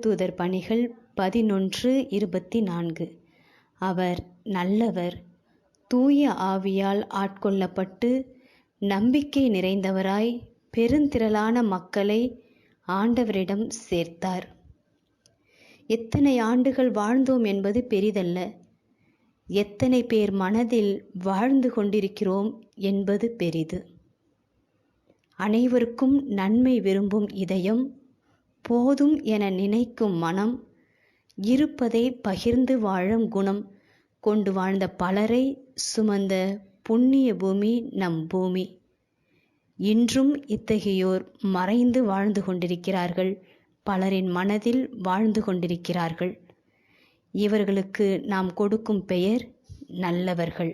திருத்தூதர் பணிகள் பதினொன்று இருபத்தி நான்கு அவர் நல்லவர் தூய ஆவியால் ஆட்கொள்ளப்பட்டு நம்பிக்கை நிறைந்தவராய் பெருந்திரளான மக்களை ஆண்டவரிடம் சேர்த்தார். எத்தனை ஆண்டுகள் வாழ்ந்தோம் என்பது பெரிதல்ல. எத்தனை பேர் மனதில் வாழ்ந்து கொண்டிருக்கிறோம் என்பது பெரிது. அனைவருக்கும் நன்மை விரும்பும் இதயம் போதும் என நினைக்கும் மனம் இருப்பதை பகிர்ந்து வாழும் குணம் கொண்டு வாழ்ந்த பலரை சுமந்த புண்ணிய பூமி நம் பூமி. இன்றும் இத்தகையோர் மறைந்து வாழ்ந்து கொண்டிருக்கிறார்கள் பலரின் மனதில் வாழ்ந்து கொண்டிருக்கிறார்கள். இவர்களுக்கு நாம் கொடுக்கும் பெயர் நல்லவர்கள்.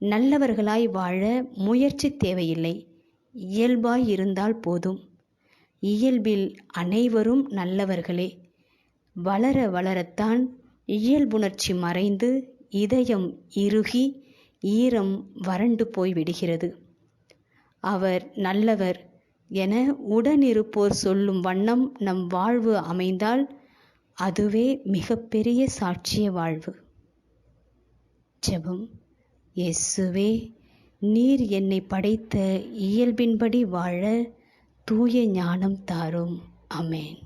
நல்லவர்களாய் வாழ முயற்சி தேவையில்லை இயல்பாய் இருந்தால் போதும். இயல்பில் அனைவரும் நல்லவர்களே. வளர வளரத்தான் இயல்புணர்ச்சி மறைந்து இதயம் இறுகி ஈரம் வறண்டு போய்விடுகிறது. அவர் நல்லவர் என உடனிருப்போர் சொல்லும் வண்ணம் நம் வாழ்வு அமைந்தால் அதுவே மிகப்பெரிய சாட்சிய வாழ்வு. ஜெபம். இயேசுவே நீர் என்னை படைத்த இயல்பின்படி வாழ தூய ஞானம் தாரும். அமேன்.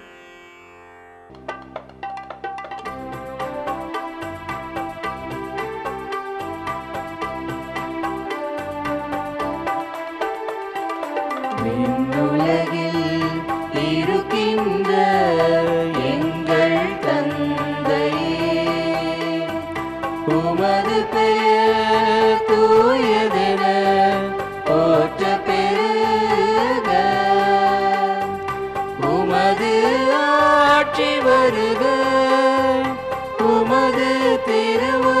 ஆட்சி வருக. உமது திருவு